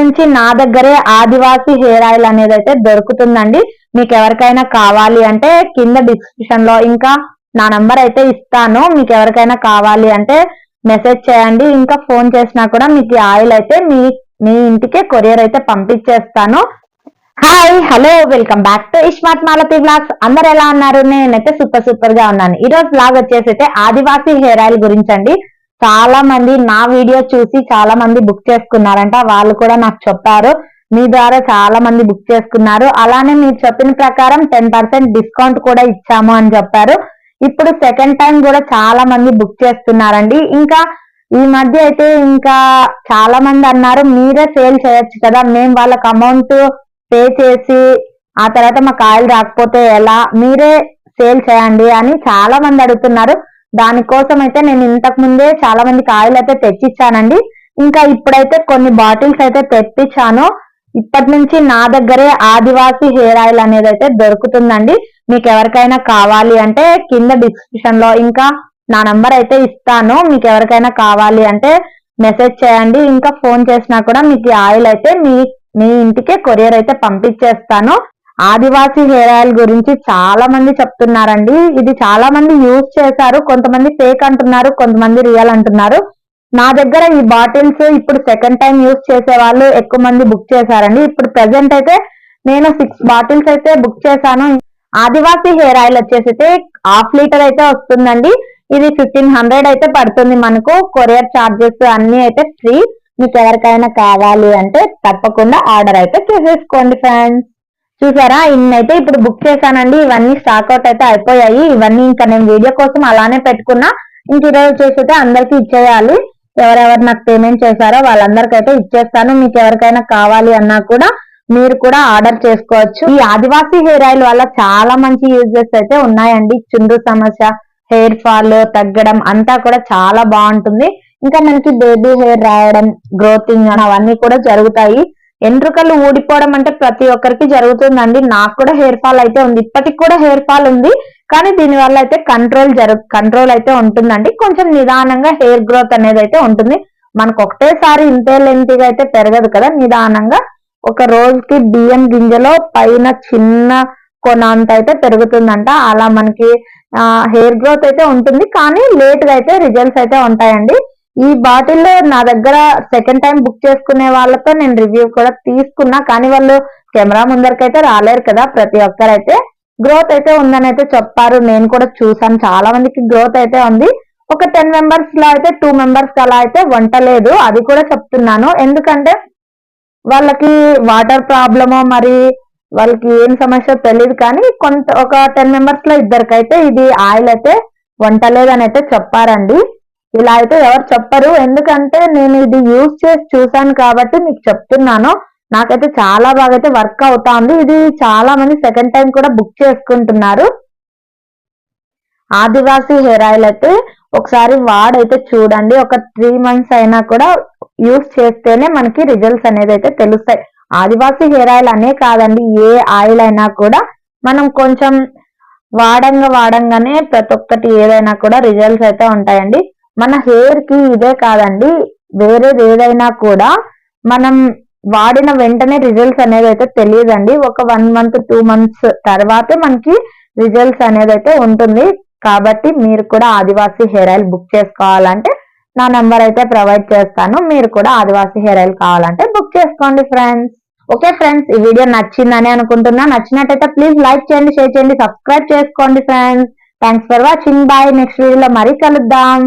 నుంచి నా దగ్గరే ఆదివాసి హెయిర్ ఆయిల్ అనేది అయితే దొరుకుతుందండి. మీకు ఎవరికైనా కావాలి అంటే కింద డిస్క్రిప్షన్లో ఇంకా నా నంబర్ అయితే ఇస్తాను. మీకు ఎవరికైనా కావాలి అంటే మెసేజ్ చేయండి. ఇంకా ఫోన్ చేసినా కూడా మీకు ఈ ఆయిల్ అయితే మీ మీ ఇంటికే కొరియర్ అయితే పంపించేస్తాను. Hi hello welcome back to ismart Malathi blogs అందరు ఎలా ఉన్నారు? నేనైతే సూపర్ సూపర్గా ఉన్నాను. ఈ రోజు బ్లాగ్ వచ్చేసి అయితే ఆదివాసి హెయిర్ ఆయిల్ గురించి అండి చాలా మంది నా వీడియో చూసి చాలా మంది బుక్ చేసుకున్నారంట. వాళ్ళు కూడా నాకు చెప్పారు. మీ ద్వారా చాలా మంది బుక్ చేసుకున్నారు. అలానే మీరు చెప్పిన ప్రకారం టెన్ పర్సెంట్ డిస్కౌంట్ కూడా ఇచ్చాము అని చెప్పారు. ఇప్పుడు సెకండ్ టైం కూడా చాలా మంది బుక్ చేస్తున్నారండి. ఇంకా ఈ మధ్య అయితే ఇంకా చాలా మంది అన్నారు మీరే సేల్ చేయొచ్చు కదా. మేము వాళ్ళకి అమౌంట్ పే చేసి ఆ తర్వాత మాకు కాయలు రాకపోతే ఎలా? మీరే సేల్ చేయండి అని చాలా మంది అడుగుతున్నారు. దానికోసం అయితే నేను ఇంతకు ముందే చాలా మందికి ఆయిల్ అయితే తెచ్చిచ్చానండి. ఇంకా ఇప్పుడైతే కొన్ని బాటిల్స్ అయితే తెప్పించాను. ఇప్పటి నుంచి నా దగ్గరే ఆదివాసి హెయిర్ ఆయిల్ అనేది అయితే దొరుకుతుందండి. మీకు ఎవరికైనా కావాలి అంటే కింద డిస్క్రిప్షన్లో ఇంకా నా నంబర్ అయితే ఇస్తాను. మీకు ఎవరికైనా కావాలి అంటే మెసేజ్ చేయండి. ఇంకా ఫోన్ చేసినా కూడా మీకు ఆయిల్ అయితే మీ మీ ఇంటికే కొరియర్ అయితే పంపించేస్తాను. ఆదివాసి హెయిర్ ఆయిల్ గురించి చాలా మంది చెప్తున్నారండి. ఇది చాలా మంది యూజ్ చేశారు కొంతమంది ఫేక్ అంటున్నారు కొంతమంది రియల్ అంటున్నారు. నా దగ్గర ఈ బాటిల్స్ ఇప్పుడు సెకండ్ టైం యూజ్ చేసే వాళ్ళు ఎక్కువ మంది బుక్ చేశారండి. ఇప్పుడు ప్రెసెంట్ అయితే నేను సిక్స్ బాటిల్స్ అయితే బుక్ చేశాను. ఆదివాసీ హెయిర్ ఆయిల్ వచ్చేసి అయితే హాఫ్ లీటర్ అయితే వస్తుందండి. ఇది ఫిఫ్టీన్ హండ్రెడ్ అయితే పడుతుంది మనకు. కొరియర్ చార్జెస్ అన్ని అయితే ఫ్రీ. మీకు ఎవరికైనా కావాలి అంటే తప్పకుండా ఆర్డర్ అయితే చేసేసుకోండి ఫ్రెండ్స్. చూసారా? ఇన్నైతే ఇప్పుడు బుక్ చేశానండి. ఇవన్నీ స్టాక్ అవుట్ అయితే అయిపోయాయి. ఇవన్నీ ఇంకా నేను వీడియో కోసం అలానే పెట్టుకున్నా. ఇంక ఈరోజు అయితే అందరికి ఇచ్చేయాలి. ఎవరెవరు నాకు పేమెంట్ చేశారో వాళ్ళందరికైతే ఇచ్చేస్తాను. మీకు ఎవరికైనా కావాలి అన్నా కూడా మీరు కూడా ఆర్డర్ చేసుకోవచ్చు. ఈ ఆదివాసీ హెయిర్ ఆయిల్ వల్ల చాలా మంచి యూజెస్ అయితే ఉన్నాయండి. చుండ్రు సమస్య హెయిర్ ఫాల్ తగ్గడం అంతా కూడా చాలా బాగుంటుంది. ఇంకా మనకి బేబీ హెయిర్ రాయడం గ్రోతింగ్ అవన్నీ కూడా జరుగుతాయి. ఎంట్రుకలు ఊడిపోవడం అంటే ప్రతి ఒక్కరికి జరుగుతుందండి. నాకు కూడా హెయిర్ ఫాల్ అయితే ఉంది. ఇప్పటికి కూడా హెయిర్ ఫాల్ ఉంది. కానీ దీని వల్ల అయితే కంట్రోల్ జరుగు కంట్రోల్ అయితే ఉంటుందండి. కొంచెం నిదానంగా హెయిర్ గ్రోత్ అనేది అయితే ఉంటుంది. మనకు ఒకటేసారి ఇంతే లెంతిగా అయితే పెరగదు కదా. నిదానంగా ఒక రోజుకి బియ్యం గింజలో పైన చిన్న కొనంత అయితే పెరుగుతుందంట. అలా మనకి హెయిర్ గ్రోత్ అయితే ఉంటుంది. కానీ లేట్గా అయితే రిజల్ట్స్ అయితే ఉంటాయండి. ఈ బాటిల్లో నా దగ్గర సెకండ్ టైం బుక్ చేసుకునే వాళ్ళతో నేను రివ్యూ కూడా తీసుకున్నా. కానీ వాళ్ళు కెమెరా ముందరకైతే రాలేరు కదా. ప్రతి ఒక్కరైతే గ్రోత్ అయితే ఉందని అయితే చెప్పారు. నేను కూడా చూసాను చాలా మందికి గ్రోత్ అయితే ఉంది. ఒక టెన్ మెంబర్స్లో అయితే టూ మెంబర్స్ అలా అయితే వంట లేదు అది కూడా చెప్తున్నాను. ఎందుకంటే వాళ్ళకి వాటర్ ప్రాబ్లమో మరి వాళ్ళకి ఏం సమస్య తెలియదు కానీ కొంత ఒక టెన్ మెంబర్స్లో ఇద్దరికైతే ఇది ఆయిల్ అయితే వంటలేదని అయితే చెప్పారండి. ఇలా అయితే ఎవరు చెప్పరు. ఎందుకంటే నేను ఇది యూజ్ చేసి చూసాను కాబట్టి మీకు చెప్తున్నాను. నాకైతే చాలా బాగా అయితే వర్క్ అవుతా ఉంది ఇది చాలా మంది సెకండ్ టైం కూడా బుక్ చేసుకుంటున్నారు. ఆదివాసి హెయిర్ ఆయిల్ అయితే ఒకసారి వాడైతే చూడండి. ఒక త్రీ మంత్స్ అయినా కూడా యూజ్ చేస్తేనే మనకి రిజల్ట్స్ అనేది అయితే తెలుస్తాయి. ఆదివాసి హెయిర్ ఆయిల్ అనే కాదండి. ఏ ఆయిల్ అయినా కూడా మనం కొంచెం వాడంగా వాడంగానే ప్రతి ఒక్కటి ఏదైనా కూడా రిజల్ట్స్ అయితే ఉంటాయండి. మన హెయిర్కి ఇదే కాదండి వేరేది ఏదైనా కూడా మనం వాడిన వెంటనే రిజల్ట్స్ అనేది అయితే తెలియదండి. ఒక వన్ మంత్ టూ మంత్స్ తర్వాతే మనకి రిజల్ట్స్ అనేది అయితే ఉంటుంది. కాబట్టి మీరు కూడా ఆదివాసి హెయిర్ ఆయిల్ బుక్ చేసుకోవాలంటే నా నెంబర్ అయితే ప్రొవైడ్ చేస్తాను. మీరు కూడా ఆదివాసి హెయిర్ ఆయిల్ కావాలంటే బుక్ చేసుకోండి ఫ్రెండ్స్ ఓకే ఫ్రెండ్స్ ఈ వీడియో నచ్చిందని అనుకుంటున్నా. నచ్చినట్టయితే ప్లీజ్ లైక్ చేయండి షేర్ చేయండి సబ్స్క్రైబ్ చేసుకోండి friends thanks for watching bye next వీడియోలో మరీ కలుద్దాం.